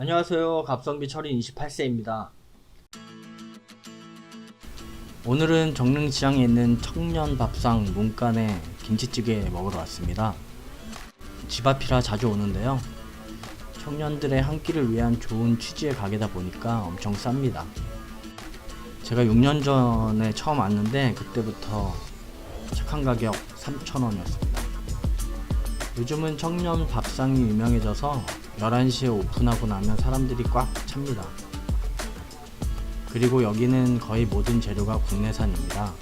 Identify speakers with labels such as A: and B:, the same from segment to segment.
A: 안녕하세요. 갑성비 철인 28세입니다. 오늘은 정릉시장에 있는 청년 밥상 문간에 김치찌개 먹으러 왔습니다. 집 앞이라 자주 오는데요. 청년들의 한 끼를 위한 좋은 취지의 가게다 보니까 엄청 쌉니다. 제가 6년 전에 처음 왔는데 그때부터 착한 가격 3,000원이었습니다. 요즘은 청년 밥상이 유명해져서 11시에 오픈하고 나면 사람들이 꽉 찹니다. 그리고 여기는 거의 모든 재료가 국내산입니다.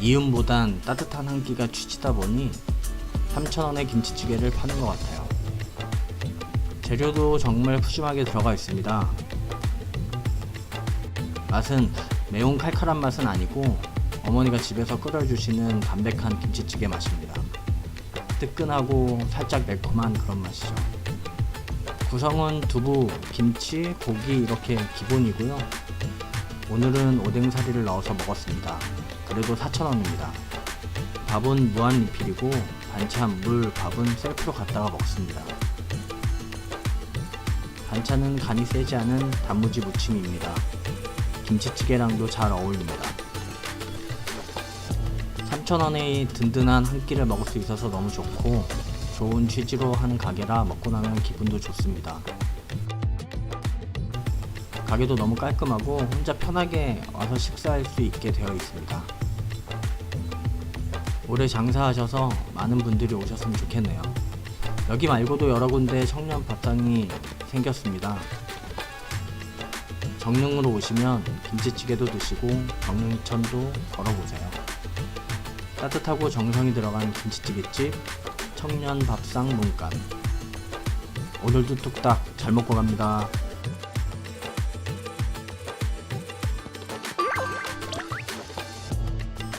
A: 이음보단 따뜻한 한 끼가 취지다 보니 3,000원의 김치찌개를 파는 것 같아요. 재료도 정말 푸짐하게 들어가 있습니다. 맛은 매운 칼칼한 맛은 아니고 어머니가 집에서 끓여주시는 담백한 김치찌개 맛입니다. 뜨끈하고 살짝 매콤한 그런 맛이죠. 구성은 두부, 김치, 고기 이렇게 기본이고요. 오늘은 오뎅사리를 넣어서 먹었습니다. 그래도 4,000원입니다. 밥은 무한 리필이고 반찬, 물, 밥은 셀프로 갖다가 먹습니다. 반찬은 간이 세지 않은 단무지 무침입니다. 김치찌개랑도 잘 어울립니다. 3,000원의 든든한 한 끼를 먹을 수 있어서 너무 좋고 좋은 취지로 하는 가게라 먹고 나면 기분도 좋습니다. 가게도 너무 깔끔하고 혼자 편하게 와서 식사할 수 있게 되어 있습니다. 올해 장사하셔서 많은 분들이 오셨으면 좋겠네요. 여기 말고도 여러 군데 청년 밥상이 생겼습니다. 정릉으로 오시면 김치찌개도 드시고 정릉천도 걸어보세요. 따뜻하고 정성이 들어간 김치찌개집 청년 밥상 문간 오늘도 뚝딱 잘 먹고 갑니다.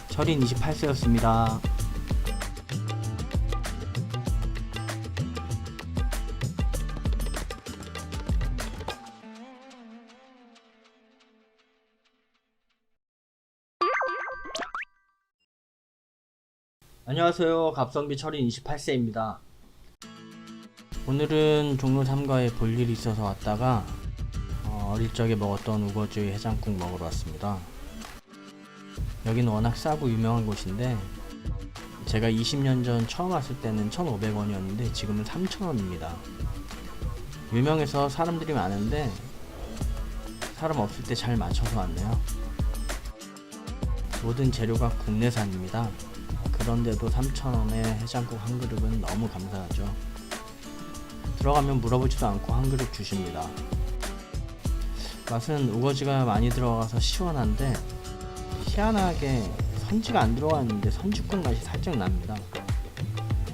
A: 철인 28세였습니다. 안녕하세요. 갑성비 철인 28세입니다. 오늘은 종로 3가에 볼 일이 있어서 왔다가 어, 어릴 적에 먹었던 우거지 해장국 먹으러 왔습니다. 여기는 워낙 싸고 유명한 곳인데 제가 20년 전 처음 왔을 때는 1,500원이었는데 지금은 3,000원입니다. 유명해서 사람들이 많은데 사람 없을 때 잘 맞춰서 왔네요. 모든 재료가 국내산입니다. 그런데도 3,000원에 해장국 한 그릇은 너무 감사하죠. 들어가면 물어보지도 않고 한 그릇 주십니다. 맛은 우거지가 많이 들어가서 시원한데 희한하게 선지가 안 들어갔는데 선지국 맛이 살짝 납니다.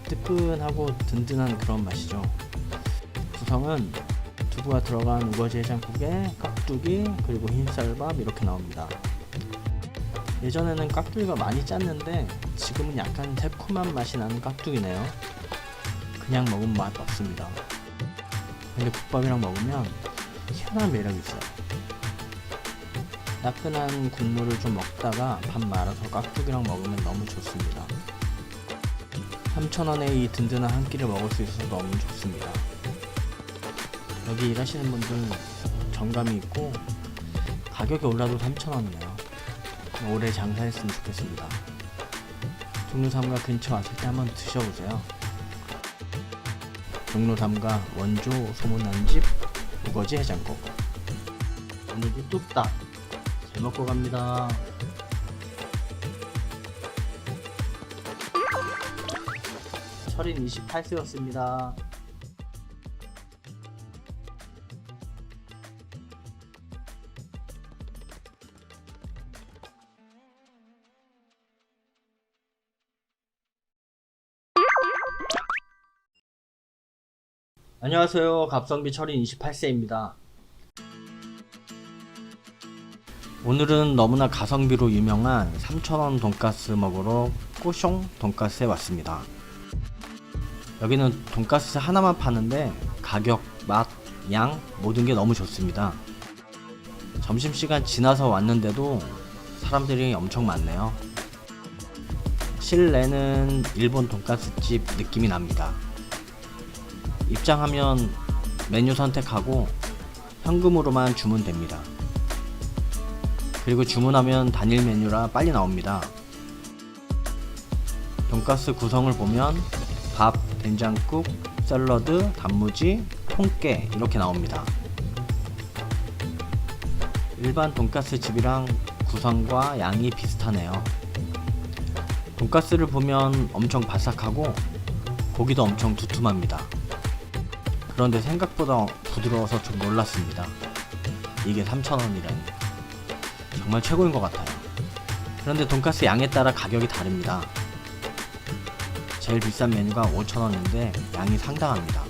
A: 뜨끈하고 든든한 그런 맛이죠. 구성은 두부가 들어간 우거지 해장국에 깍두기 그리고 흰쌀밥 이렇게 나옵니다. 예전에는 깍두기가 많이 짰는데 지금은 약간 새콤한 맛이 나는 깍두기네요. 그냥 먹으면 맛 없습니다. 근데 국밥이랑 먹으면 희한한 매력이 있어요. 따끈한 국물을 좀 먹다가 밥 말아서 깍두기랑 먹으면 너무 좋습니다. 3,000원에 이 든든한 한 끼를 먹을 수 있어서 너무 좋습니다. 여기 일하시는 분들 정감이 있고 가격이 올라도 3,000원이에요. 오래 장사했으면 좋겠습니다. 종로 3가 근처 왔을 때 한번 드셔보세요. 종로 3가 원조 소문난 집 우거지 해장국. 오늘도 뚝딱 잘 먹고 갑니다. 철인 28세였습니다. 안녕하세요. 갑성비 철인 28세입니다. 오늘은 너무나 가성비로 유명한 3,000원 돈가스 먹으러 꼬숑 돈가스에 왔습니다. 여기는 돈가스 하나만 파는데 가격, 맛, 양 모든 게 너무 좋습니다. 점심시간 지나서 왔는데도 사람들이 엄청 많네요. 실내는 일본 돈가스집 느낌이 납니다. 입장하면 메뉴 선택하고 현금으로만 주문됩니다. 그리고 주문하면 단일 메뉴라 빨리 나옵니다. 돈가스 구성을 보면 밥, 된장국, 샐러드, 단무지, 통깨 이렇게 나옵니다. 일반 돈가스 집이랑 구성과 양이 비슷하네요. 돈가스를 보면 엄청 바삭하고 고기도 엄청 두툼합니다. 그런데 생각보다 부드러워서 좀 놀랐습니다. 이게 3,000원이라니. 정말 최고인 것 같아요. 그런데 돈가스 양에 따라 가격이 다릅니다. 제일 비싼 메뉴가 5,000원인데 양이 상당합니다.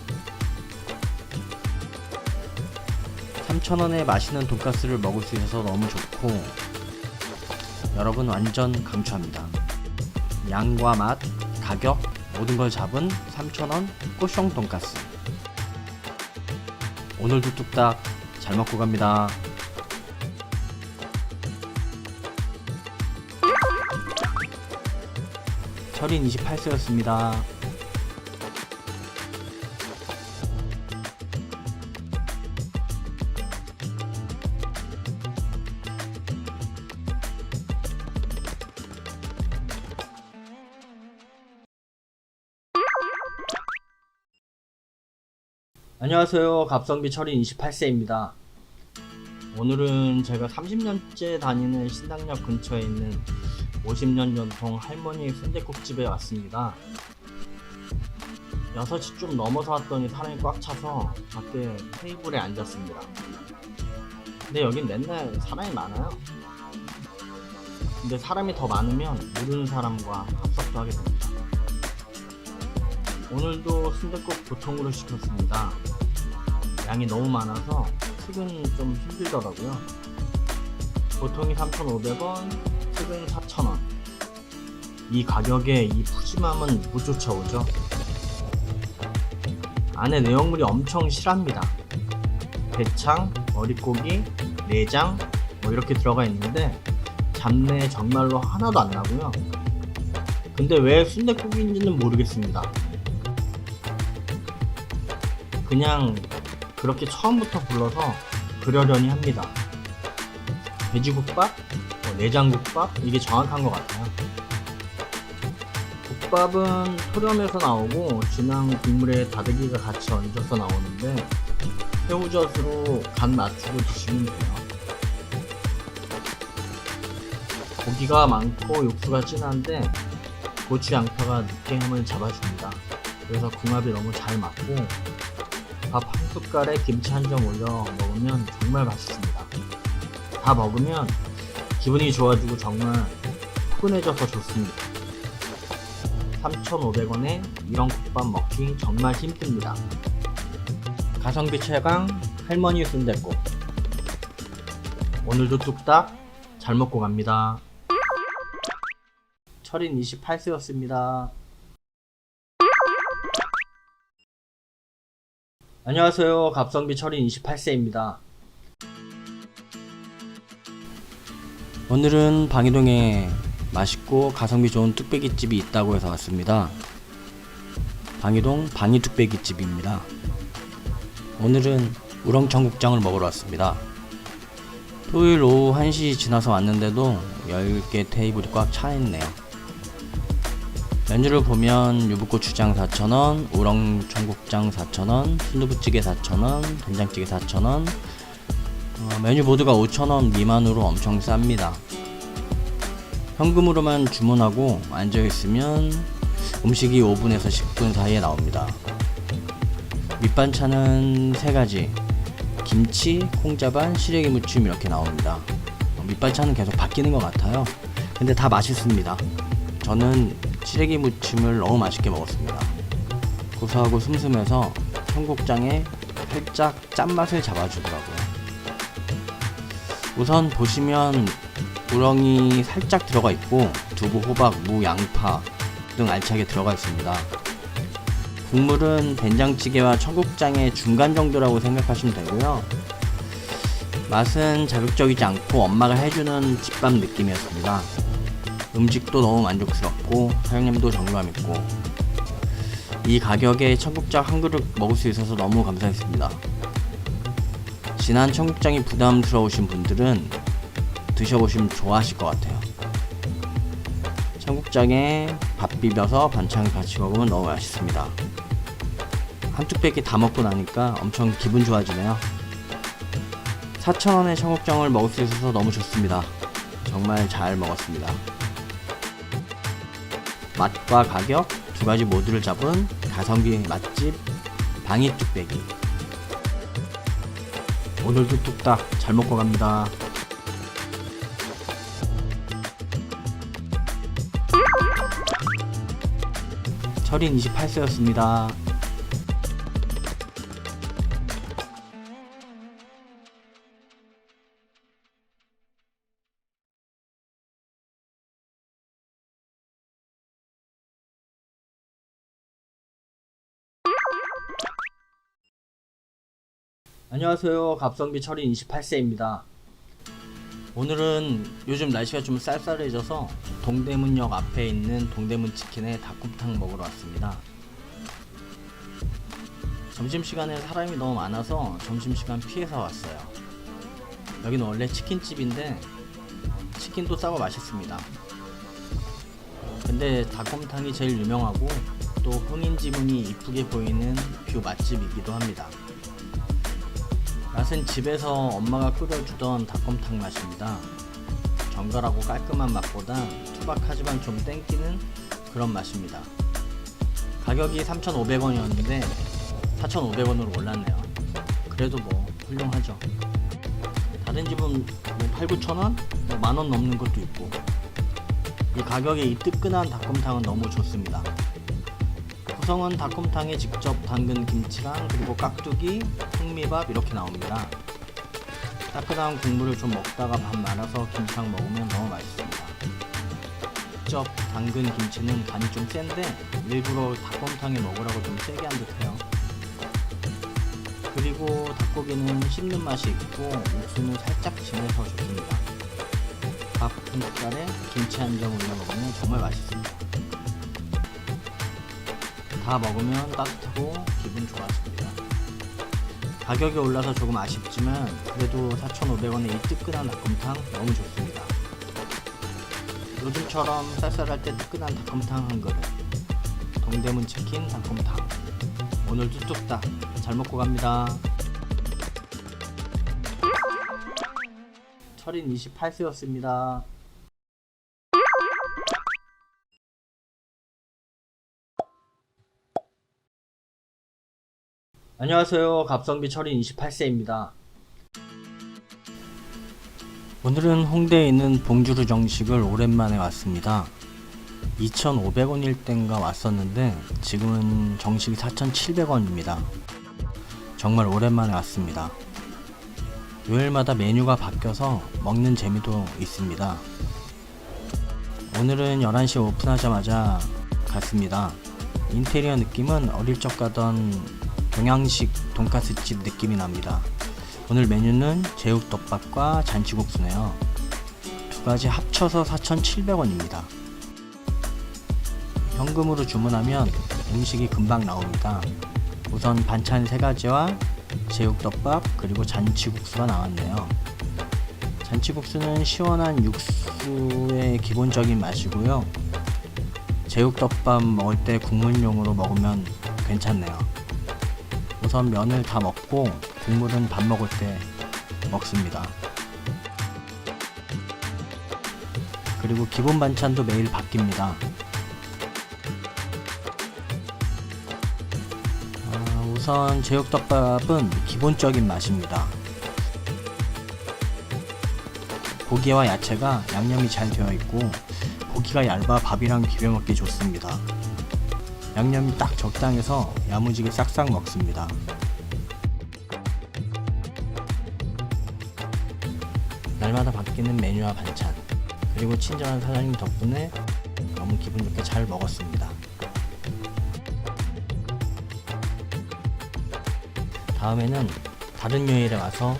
A: 3,000원에 맛있는 돈가스를 먹을 수 있어서 너무 좋고 여러분 완전 강추합니다. 양과 맛, 가격 모든 걸 잡은 3,000원 꼬숑 돈가스. 오늘도 뚝딱 잘 먹고 갑니다. 철인 28세였습니다. 안녕하세요. 갑성비 철인 28세입니다. 오늘은 제가 30년째 다니는 신당역 근처에 있는 50년 전통 할머니 순대국집에 왔습니다. 6시 좀 넘어서 왔더니 사람이 꽉 차서 밖에 테이블에 앉았습니다. 근데 여긴 맨날 사람이 많아요. 근데 사람이 더 많으면 모르는 사람과 합석도 하게 됩니다. 오늘도 순댓국 보통으로 시켰습니다. 양이 너무 많아서 식은 좀 힘들더라고요. 보통이 3,500원, 식은 4,000원. 이 가격에 이 푸짐함은 못 쫓아오죠. 안에 내용물이 엄청 실합니다. 대창, 머릿고기, 내장 뭐 이렇게 들어가 있는데 잡내 정말로 하나도 안 나고요. 근데 왜 순댓국인지는 모르겠습니다. 그냥 그렇게 처음부터 불러서 그러려니 합니다. 돼지국밥, 뭐 내장국밥 이게 정확한 것 같아요. 국밥은 토렴에서 나오고 진한 국물에 다대기가 같이 얹어서 나오는데 새우젓으로 간 맞추고 드시면 돼요. 고기가 많고 육수가 진한데 고추 양파가 느끼함을 잡아줍니다. 그래서 궁합이 너무 잘 맞고 밥 한 숟갈에 김치 한 점 올려 먹으면 정말 맛있습니다. 다 먹으면 기분이 좋아지고 정말 포근해져서 좋습니다. 3,500원에 이런 국밥 먹기 정말 힘듭니다. 가성비 최강 할머니 순댓국 오늘도 뚝딱 잘 먹고 갑니다. 철인 28세였습니다. 안녕하세요. 갑성비 철인 28세입니다. 오늘은 방이동에 맛있고 가성비 좋은 뚝배기집이 있다고 해서 왔습니다. 방이동 방이 뚝배기집입니다. 오늘은 우렁청국장을 먹으러 왔습니다. 토요일 오후 1시 지나서 왔는데도 10개 테이블이 꽉 차 있네요. 메뉴를 보면 유부고추장 4,000원, 우렁 청국장 4,000원, 순두부찌개 4,000원, 된장찌개 4,000원. 어, 메뉴 모두가 5,000원 미만으로 엄청 쌉니다. 현금으로만 주문하고 앉아있으면 음식이 5분에서 10분 사이에 나옵니다. 밑반찬은 3가지. 김치, 콩자반, 시래기 무침 이렇게 나옵니다. 어, 밑반찬은 계속 바뀌는 것 같아요. 근데 다 맛있습니다. 저는 시래기 무침을 너무 맛있게 먹었습니다. 고소하고 슴슴해서 청국장에 살짝 짠맛을 잡아주더라고요. 우선 보시면 우렁이 살짝 들어가 있고 두부, 호박, 무, 양파 등 알차게 들어가 있습니다. 국물은 된장찌개와 청국장의 중간 정도라고 생각하시면 되고요. 맛은 자극적이지 않고 엄마가 해주는 집밥 느낌이었습니다. 음식도 너무 만족스럽고 사장님도 정감 있고 이 가격에 청국장 한 그릇 먹을 수 있어서 너무 감사했습니다. 진한 청국장이 부담스러우신 분들은 드셔보시면 좋아하실 것 같아요. 청국장에 밥 비벼서 반찬 같이 먹으면 너무 맛있습니다. 한 뚝배기 다 먹고 나니까 엄청 기분 좋아지네요. 4,000원의 청국장을 먹을 수 있어서 너무 좋습니다. 정말 잘 먹었습니다. 맛과 가격 두 가지 모두를 잡은 가성비 맛집 방이 뚝배기. 오늘도 뚝딱 잘 먹고 갑니다. 철인 28세였습니다. 안녕하세요. 갑성비 철인 28세입니다. 오늘은 요즘 날씨가 좀 쌀쌀해져서 동대문역 앞에 있는 동대문 치킨에 닭곰탕 먹으러 왔습니다. 점심시간에 사람이 너무 많아서 점심시간 피해서 왔어요. 여기는 원래 치킨집인데 치킨도 싸고 맛있습니다. 근데 닭곰탕이 제일 유명하고 또 흥인 지문이 이쁘게 보이는 뷰 맛집이기도 합니다. 맛은 집에서 엄마가 끓여주던 닭곰탕 맛입니다. 정갈하고 깔끔한 맛보다 투박하지만 좀 땡기는 그런 맛입니다. 가격이 3,500원이었는데 4,500원으로 올랐네요. 그래도 뭐 훌륭하죠. 다른 집은 뭐 8, 9,000원? 뭐 만원 넘는 것도 있고 이 가격에 이 뜨끈한 닭곰탕은 너무 좋습니다. 구성은 닭곰탕에 직접 담근 김치랑 그리고 깍두기, 흑미밥 이렇게 나옵니다. 따끈한 국물을 좀 먹다가 밥 말아서 김치랑 먹으면 너무 맛있습니다. 직접 담근 김치는 간이 좀 센데 일부러 닭곰탕에 먹으라고 좀 세게 한 듯해요. 그리고 닭고기는 씹는 맛이 있고 육수는 살짝 진해서 좋습니다. 밥한 숟갈에 김치 한 점 올려 먹으면 정말 맛있습니다. 다 먹으면 따뜻하고 기분 좋아집니다. 가격이 올라서 조금 아쉽지만 그래도 4,500원에 이 뜨끈한 닭곰탕 너무 좋습니다. 요즘처럼 쌀쌀할 때 뜨끈한 닭곰탕 한 그릇 동대문 치킨 닭곰탕 오늘도 뚝딱 잘 먹고 갑니다. 철인 28세였습니다. 안녕하세요. 갑성비 철인 28세입니다. 오늘은 홍대에 있는 봉주루 정식을 오랜만에 왔습니다. 2,500원일 땐가 왔었는데 지금은 정식이 4,700원입니다. 정말 오랜만에 왔습니다. 요일마다 메뉴가 바뀌어서 먹는 재미도 있습니다. 오늘은 11시 오픈하자마자 갔습니다. 인테리어 느낌은 어릴 적 가던 동양식 돈가스집 느낌이 납니다. 오늘 메뉴는 제육덮밥과 잔치국수네요. 두 가지 합쳐서 4,700원입니다. 현금으로 주문하면 음식이 금방 나옵니다. 우선 반찬 세 가지와 제육덮밥 그리고 잔치국수가 나왔네요. 잔치국수는 시원한 육수의 기본적인 맛이고요. 제육덮밥 먹을 때 국물용으로 먹으면 괜찮네요. 우선 면을 다 먹고 국물은 밥 먹을 때 먹습니다. 그리고 기본 반찬도 매일 바뀝니다. 아, 우선 제육덮밥은 기본적인 맛입니다. 고기와 야채가 양념이 잘 되어 있고 고기가 얇아 밥이랑 비벼 먹기 좋습니다. 양념이 딱 적당해서 야무지게 싹싹 먹습니다. 날마다 바뀌는 메뉴와 반찬 그리고 친절한 사장님 덕분에 너무 기분 좋게 잘 먹었습니다. 다음에는 다른 요일에 와서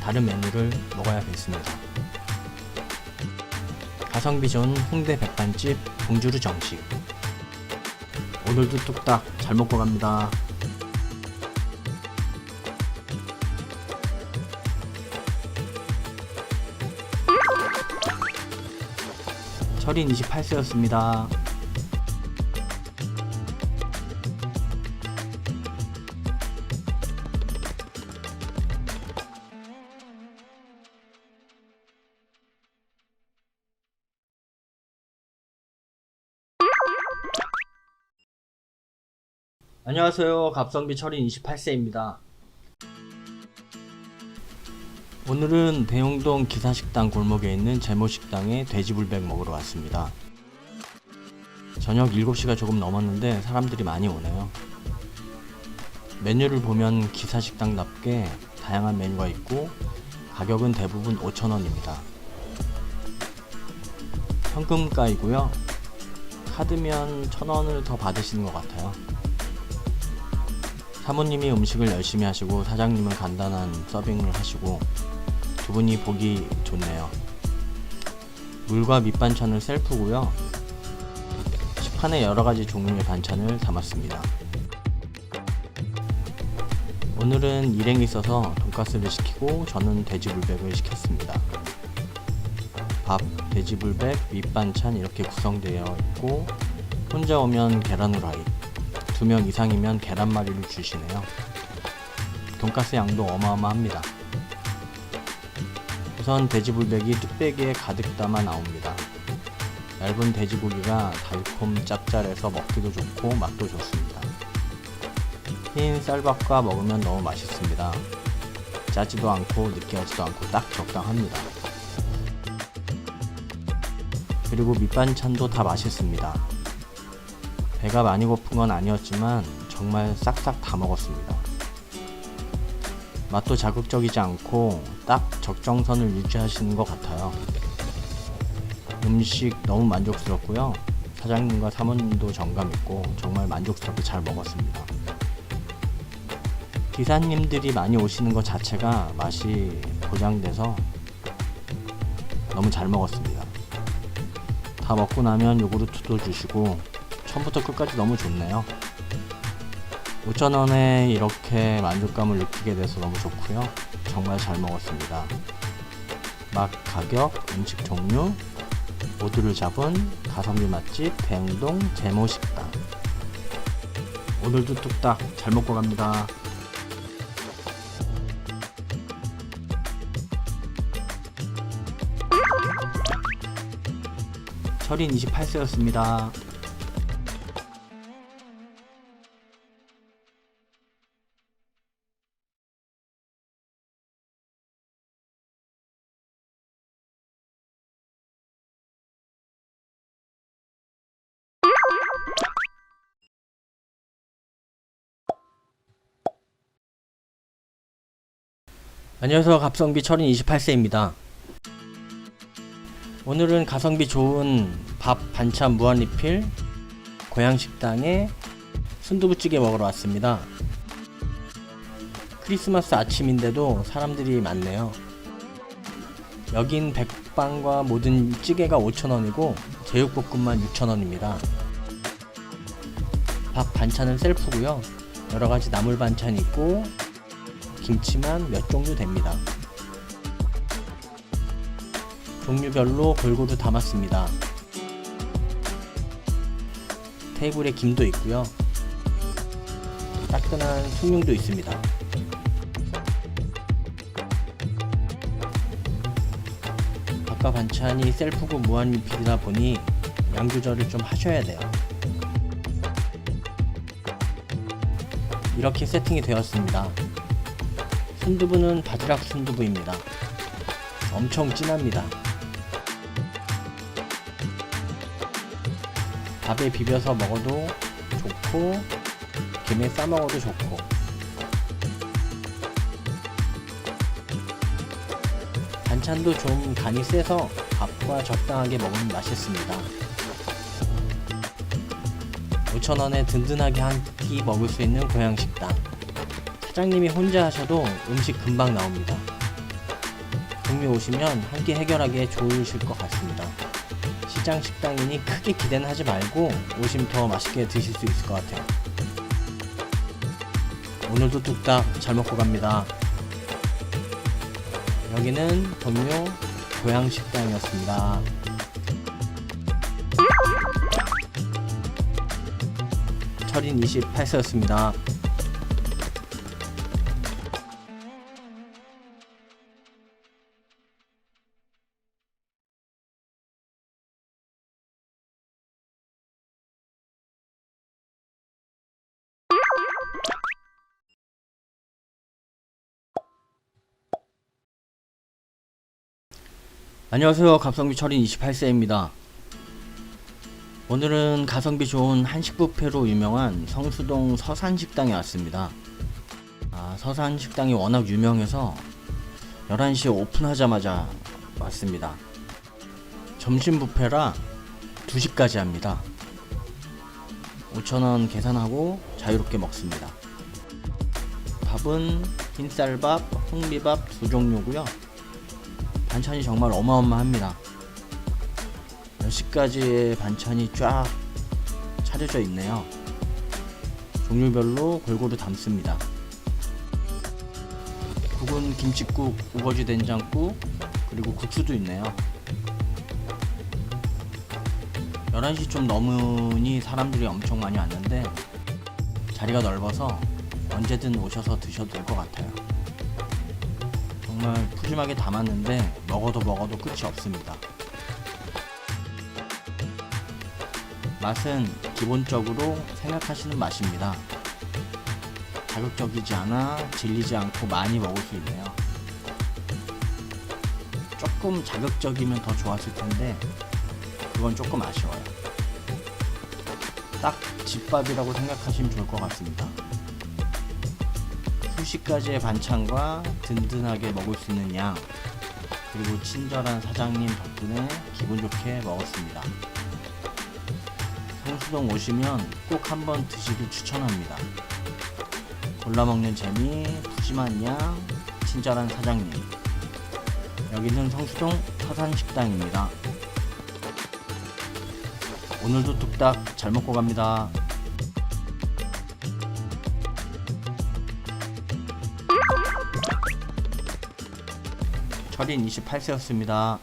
A: 다른 메뉴를 먹어야겠습니다. 가성비 좋은 홍대 백반집 봉주루 정식 오늘도 뚝딱 잘 먹고 갑니다. 철인 28세였습니다. 안녕하세요. 갑성비 철인 28세입니다. 오늘은 대용동 기사식당 골목에 있는 제모식당에 돼지불백 먹으러 왔습니다. 저녁 7시가 조금 넘었는데 사람들이 많이 오네요. 메뉴를 보면 기사식당답게 다양한 메뉴가 있고 가격은 대부분 5,000원입니다. 현금가이고요. 카드면 1,000원을 더 받으시는 것 같아요. 사모님이 음식을 열심히 하시고 사장님은 간단한 서빙을 하시고 두 분이 보기 좋네요. 물과 밑반찬을 셀프고요. 식판에 여러 가지 종류의 반찬을 담았습니다. 오늘은 일행이 있어서 돈가스를 시키고 저는 돼지불백을 시켰습니다. 밥, 돼지불백, 밑반찬 이렇게 구성되어 있고 혼자 오면 계란 후라이, 두 명 이상이면 계란말이를 주시네요. 돈가스 양도 어마어마합니다. 우선 돼지불백이 뚝배기에 가득 담아 나옵니다. 얇은 돼지고기가 달콤 짭짤해서 먹기도 좋고 맛도 좋습니다. 흰 쌀밥과 먹으면 너무 맛있습니다. 짜지도 않고 느끼하지도 않고 딱 적당합니다. 그리고 밑반찬도 다 맛있습니다. 배가 많이 고픈 건 아니었지만 정말 싹싹 다 먹었습니다. 맛도 자극적이지 않고 딱 적정선을 유지하시는 것 같아요. 음식 너무 만족스럽고요. 사장님과 사모님도 정감 있고 정말 만족스럽게 잘 먹었습니다. 기사님들이 많이 오시는 것 자체가 맛이 보장돼서 너무 잘 먹었습니다. 다 먹고 나면 요구르트도 주시고 처음부터 끝까지 너무 좋네요. 5,000원에 이렇게 만족감을 느끼게 돼서 너무 좋고요. 정말 잘 먹었습니다. 맛, 가격, 음식 종류 모두를 잡은 가성비 맛집 대흥동 제모식당 오늘도 뚝딱 잘 먹고 갑니다. 철인 28세였습니다. 안녕하세요. 갑성비 철인 28세입니다. 오늘은 가성비 좋은 밥 반찬 무한 리필 고향 식당에 순두부찌개 먹으러 왔습니다. 크리스마스 아침인데도 사람들이 많네요. 여긴 백반과 모든 찌개가 5,000원이고 제육볶음만 6,000원입니다. 밥 반찬은 셀프고요. 여러 가지 나물 반찬 있고 김치만 몇 종류 됩니다. 종류별로 골고루 담았습니다. 테이블에 김도 있고요. 따끈한 숭늉도 있습니다. 밥과 반찬이 셀프고 무한리필이다 보니 양 조절을 좀 하셔야 돼요. 이렇게 세팅이 되었습니다. 순두부는 바지락 순두부입니다. 엄청 진합니다. 밥에 비벼서 먹어도 좋고 김에 싸 먹어도 좋고 반찬도 좀 간이 세서 밥과 적당하게 먹으면 맛있습니다. 5,000원에 든든하게 한 끼 먹을 수 있는 고향 식당. 사장님이 혼자 하셔도 음식 금방 나옵니다. 동묘 오시면 한 끼 해결하기에 좋으실 것 같습니다. 시장 식당이니 크게 기대는 하지 말고 오시면 더 맛있게 드실 수 있을 것 같아요. 오늘도 뚝딱 잘 먹고 갑니다. 여기는 동료 고향 식당이었습니다. 철인 28세였습니다. 안녕하세요. 감성비 철인 28세입니다. 오늘은 가성비 좋은 한식 뷔페로 유명한 성수동 서산식당에 왔습니다. 아, 서산식당이 워낙 유명해서 11시에 오픈하자마자 왔습니다. 점심 뷔페라 2시까지 합니다. 5,000원 계산하고 자유롭게 먹습니다. 밥은 흰쌀밥, 홍미밥 두 종류고요. 반찬이 정말 어마어마합니다. 몇 시까지의 반찬이 쫙 차려져 있네요. 종류별로 골고루 담습니다. 국은 김치국, 우거지 된장국, 그리고 국수도 있네요. 11시 좀 넘으니 사람들이 엄청 많이 왔는데 자리가 넓어서 언제든 오셔서 드셔도 될 것 같아요. 정말 푸짐하게 담았는데 먹어도 먹어도 끝이 없습니다. 맛은 기본적으로 생각하시는 맛입니다. 자극적이지 않아 질리지 않고 많이 먹을 수 있네요. 조금 자극적이면 더 좋았을 텐데 그건 조금 아쉬워요. 딱 집밥이라고 생각하시면 좋을 것 같습니다. 수시까지의 반찬과 든든하게 먹을 수 있는 양 그리고 친절한 사장님 덕분에 기분 좋게 먹었습니다. 성수동 오시면 꼭 한번 드시길 추천합니다. 골라 먹는 재미, 푸짐한 양, 친절한 사장님. 여기는 성수동 서산식당입니다. 오늘도 뚝딱 잘 먹고 갑니다. 28세였습니다.